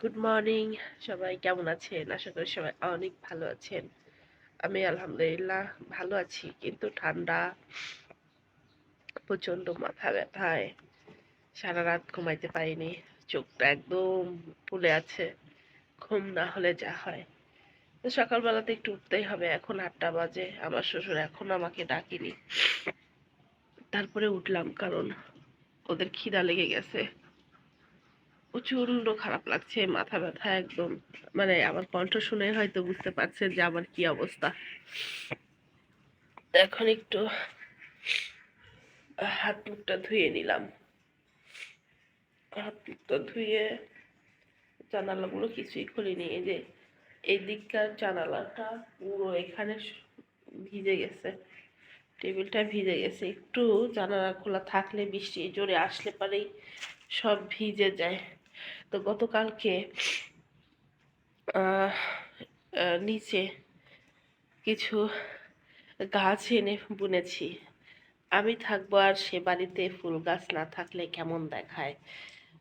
Good morning সবাই কেমন আছেন? আশা করি সবাই অনেক ভালো আছেন। আমি আলহামদুলিল্লাহ ভালো আছি, কিন্তু ঠান্ডা, প্রচণ্ড মাথা ব্যথায়, সারা রাত ঘুমাইতে পারিনি, চোখটা একদম ফুলে আছে, ঘুম না হলে যা হয়। সকালবেলাতে একটু উঠতেই হবে, এখন আটটা বাজে, আমার শ্বশুর এখন আমাকে ডাকিনি। তারপরে উঠলাম, কারণ ওদের খিদা লেগে গেছে। প্রচণ্ড খারাপ লাগছে, মাথা ব্যথা একদম। মানে আমার কণ্ঠ শুনে হয়তো বুঝতে পারছেন যে আমার কি অবস্থা। এখন একটু হাত মুখটা ধুয়ে নিলাম। হাত মুখটা ধুয়ে জানালাগুলো কিছুই খুলিনি। এই যে এই দিককার জানালাটা পুরো এখানে ভিজে গেছে। টেবিলটা ভিজে গেছে। একটু জানালা খোলা থাকলে বৃষ্টি জোরে আসলে পারেই সব ভিজে যায়। তো গতকালকে নিচে কিছু গাছ এনে বুনেছি। আমি থাকব আর সে বাড়িতে ফুল গাছ না থাকলে কেমন দেখায়?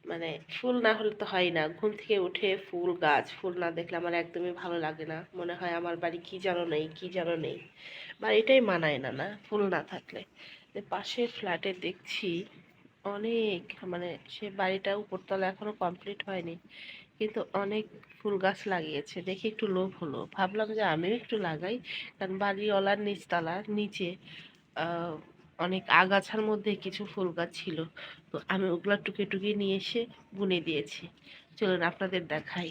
মানে ফুল না হলে তো হয় না। ঘুম থেকে উঠে ফুল গাছ, ফুল না দেখলে আমার একদমই ভালো লাগে না। মনে হয় আমার বাড়ি কি যেন নেই, কি যেন নেই। বাড়িটাই মানায় না না? ফুল না থাকলে। পাশের ফ্ল্যাটে দেখছি অনেক মানে সে বাড়িটা উপরতলা এখনও কমপ্লিট হয়নি। কিন্তু অনেক ফুল গাছ লাগিয়েছে, দেখে একটু লোভ হলো। ভাবলাম যে আমিও একটু লাগাই, কারণ বাড়িওয়ালার নিচতলার নিচে অনেক আগাছার মধ্যে কিছু ফুল গাছ ছিল। তো আমি ওগুলা টুকে টুকে নিয়ে এসে বুনে দিয়েছি। চলুন আপনাদের দেখাই।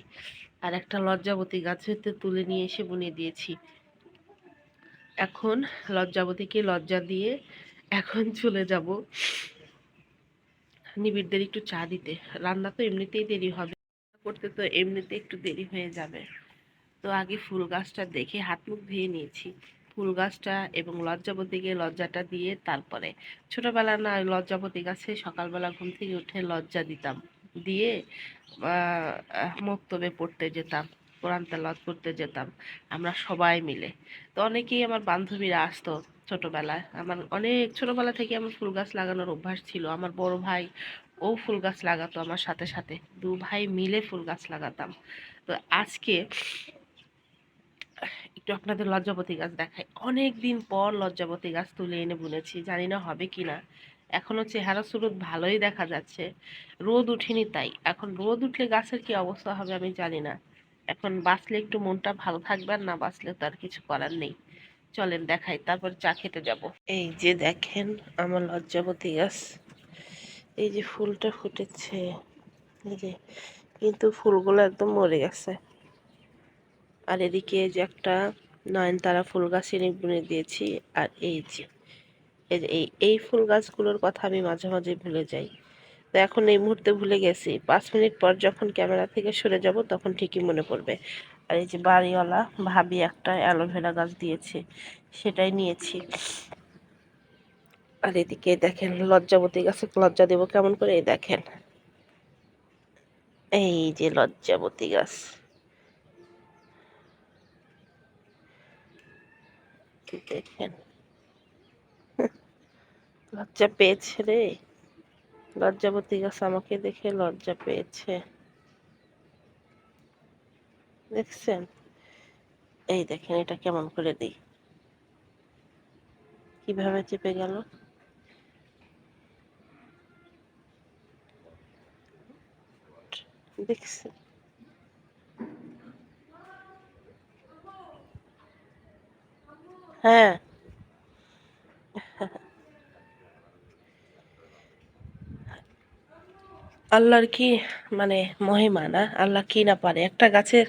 আর একটা লজ্জাবতী গাছ হতে তুলে নিয়ে এসে বুনে দিয়েছি। এখন লজ্জাবতীকে লজ্জা দিয়ে এখন চলে যাব নিবিড়দের একটু চা দিতে। রান্না তো এমনিতেই দেরি হবে। করতে তো এমনিতে একটু দেরি হয়ে যাবে। তো আগে ফুল গাছটা দেখে হাত মুখ ধুয়ে নিয়েছি। ফুল গাছটা এবং লজ্জাবতীকে লজ্জাটা দিয়ে তারপরে ছোটোবেলা না লজ্জাবতী গাছে সকালবেলা ঘুম থেকে উঠে লজ্জা দিতাম। দিয়ে মক্তবে পড়তে যেতাম, কোরআন তেলাওয়াত করতে যেতাম আমরা সবাই মিলে। তো অনেকেই আমার বান্ধবীরা আসতো ছোটবেলায়। আমার অনেক ছোটবেলা থেকে আমার ফুল গাছ লাগানোর অভ্যাস ছিল। আমার বড় ভাই, ও ফুল গাছ লাগাতো আমার সাথে সাথে। দু ভাই মিলে ফুল গাছ লাগাতাম। তো আজকে একটু আপনাদের লজ্জাবতী গাছ দেখাই। অনেক দিন পর লজ্জাবতী গাছ তুলে এনে বুনেছি। জানি না হবে কি না এখনও চেহারা সুরত ভালোই দেখা যাচ্ছে। রোদ উঠেনি তাই। এখন রোদ উঠলে গাছের কি অবস্থা হবে আমি জানি না। এখন বাঁচলে একটু মনটা ভালো থাকবে আর না বাঁচলে তো আর কিছু করার নেই। চলেন দেখাই, তারপর চা খেতে যাব। এই যে দেখেন আমার লজ্জাবতী গাছ এই যে ফুলটা ফুটেছে। এই যে, কিন্তু ফুলগুলো একদম মরে গেছে। আর এদিকে যে একটা নয়নতারা ফুল গাছ এনে বুনে দিয়েছি, আর এই যে এই যে, এই এই ফুল গাছগুলোর কথা আমি মাঝে মাঝে ভুলে যাই। তো এখন এই মুহূর্তে ভুলে গেছি। পাঁচ মিনিট পর যখন ক্যামেরা থেকে সরে যাব, তখন ঠিকই মনে পড়বে। আর এই যে বাড়িওয়ালা, ভাবি একটা অ্যালোভেরা গাছ দিয়েছে, সেটাই নিয়েছি। আর এদিকে দেখেন, লজ্জাবতী গাছে লজ্জা দেবো কেমন করে? এই দেখেন। এই যে লজ্জাবতী গাছ। দেখেন। লজ্জা পেয়েছে রে। লজ্জাবতী গাছ আমাকে দেখে লজ্জা পেয়েছে। দেখছেন? এই দেখেন এটা কেমন করে দিই? কীভাবে চেপে গেল? দেখছেন? হ্যাঁ। আল্লাহর কি মানে মহিমা না? আল্লাহ কি না পারে? একটা গাছের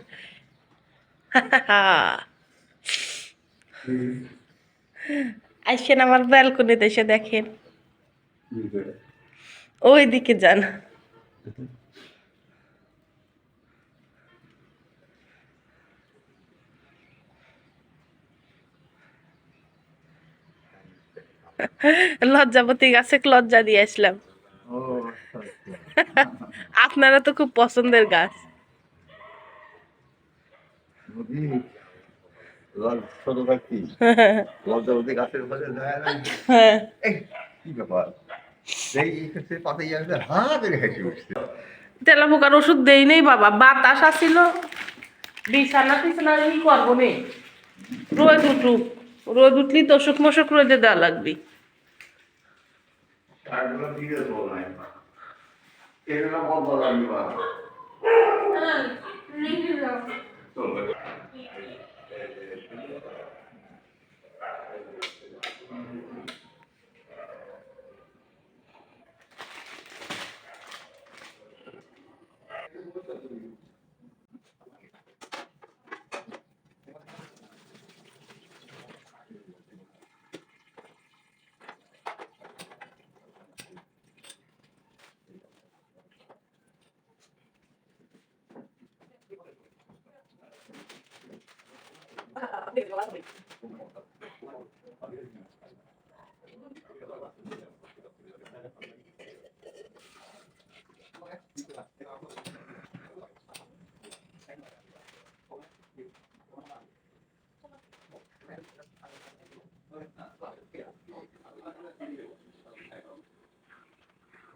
আইসেন আমার ব্যালকনিতে এসে দেখেন। ওই দিকে যান। লজ্জাবতী গাছে লজ্জা দিয়ে আসলাম। আচ্ছা, আচ্ছা। আপনারা তো খুব পছন্দের গাছ। হ্যাঁ। তেলাপোকার ওষুধ দেই নেই বাবা। বাতাস আসছিল বিছানা পিছানা ই করব নেই রোদ উঠুক। রোদ উঠলি তো অসুখ মসুখ রোদে দেওয়া লাগবে। সেগুলো বন্ধ লাগবে না চলবে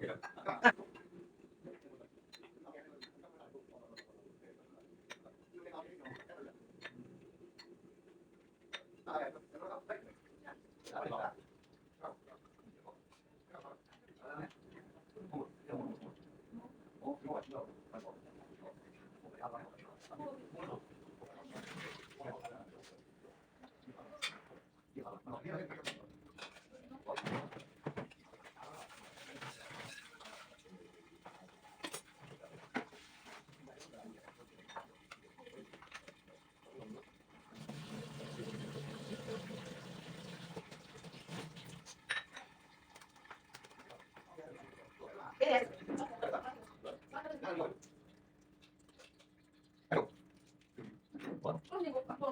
Yeah.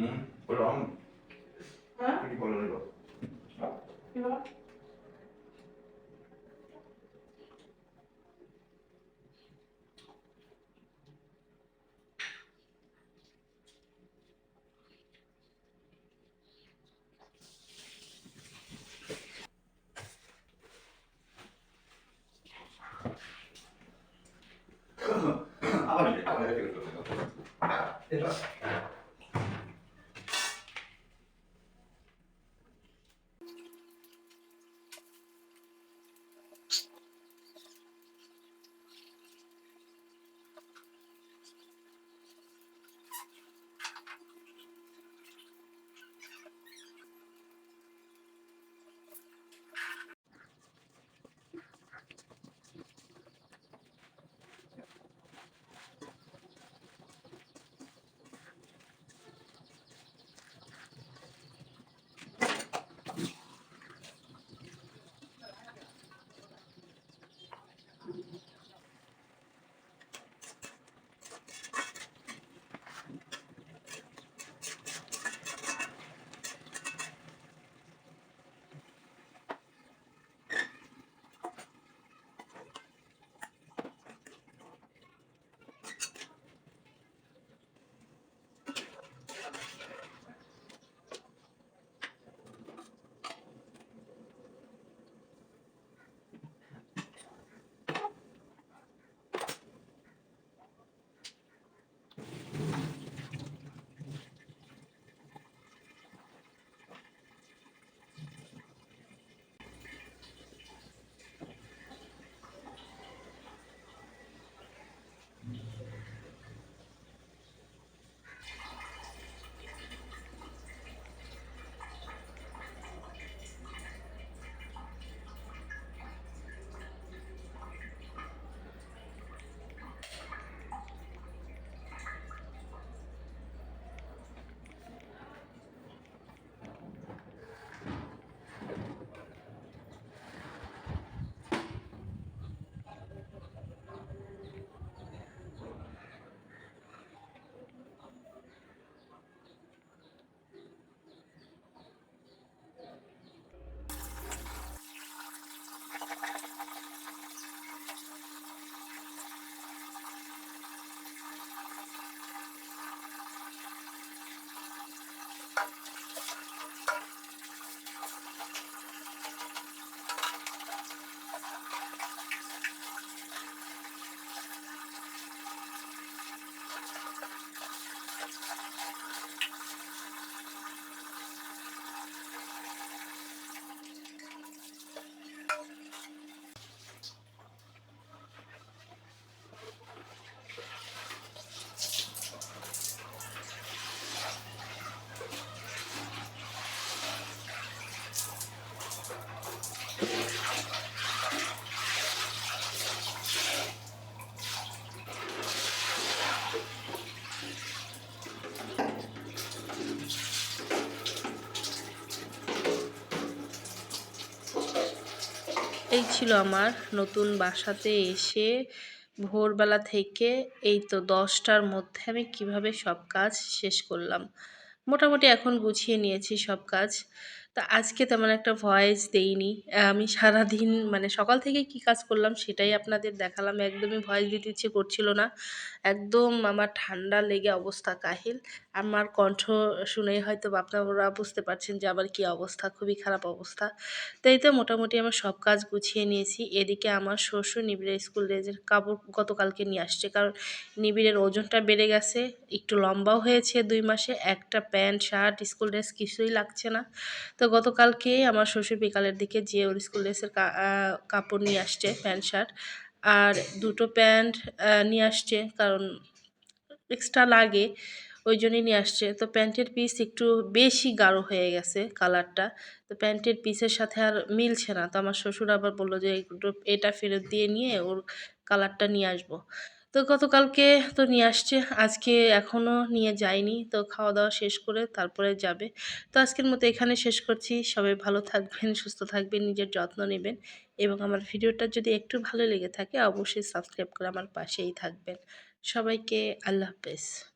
mm এই ছিল আমার নতুন বাসাতে এসে ভোরবেলা থেকে এই তো দশটার মধ্যে আমি কীভাবে সব কাজ শেষ করলাম। মোটামুটি এখন গুছিয়ে নিয়েছি সব কাজ। তা আজকে তেমন একটা ভয়েস দেইনি। আমি সারাদিন মানে সকাল থেকে কি কাজ করলাম সেটাই আপনাদের দেখালাম। একদমই ভয়েস দিতে ইচ্ছে করছিল না। একদম আমার ঠান্ডা লেগে অবস্থা কাহিল। আমার কণ্ঠ শুনেই হয়তো আপনারা বুঝতে পারছেন যে আমার কি অবস্থা, খুবই খারাপ অবস্থা। তো এই তো মোটামুটি আমার সব কাজ গুছিয়ে নিয়েছি। এদিকে আমার শ্বশুর নিবিড়ের স্কুল ড্রেসের কাপড় গতকালকে নিয়ে আসছে। কারণ নিবিড়ের ওজনটা বেড়ে গেছে, একটু লম্বাও হয়েছে দুই মাসে। একটা প্যান্ট, শার্ট, স্কুল ড্রেস কিছুই লাগছে না। তো গতকালকে আমার শ্বশুর বিকালের দিকে যে ওর স্কুল ড্রেসের কাপড় নিয়ে আসছে, প্যান্ট, শার্ট। আর দুটো প্যান্ট নিয়ে আসছে। কারণ এক্সট্রা লাগে। ওই জন্যই নিয়ে আসছে। তো প্যান্টের পিস একটু বেশি গাঢ় হয়ে গেছে কালারটা তো প্যান্টের পিসের সাথে আর মিলছে না। তো আমার শ্বশুর আবার বলল যে এটা ফেরত দিয়ে নিয়ে ওর কালারটা নিয়ে আসব। তো গতকালকে তো নিয়ে আসছে, আজকে এখনও নিয়ে যায়নি। তো খাওয়া দাওয়া শেষ করে তারপরে যাবে। তো আজকের মতো এখানে শেষ করছি। সবাই ভালো থাকবেন, সুস্থ থাকবেন, নিজের যত্ন নেবেন এবং আমার ভিডিওটা যদি একটু ভালো লেগে থাকে, অবশ্যই সাবস্ক্রাইব করে আমার পাশেই থাকবেন। সবাইকে আল্লাহ হাফেজ।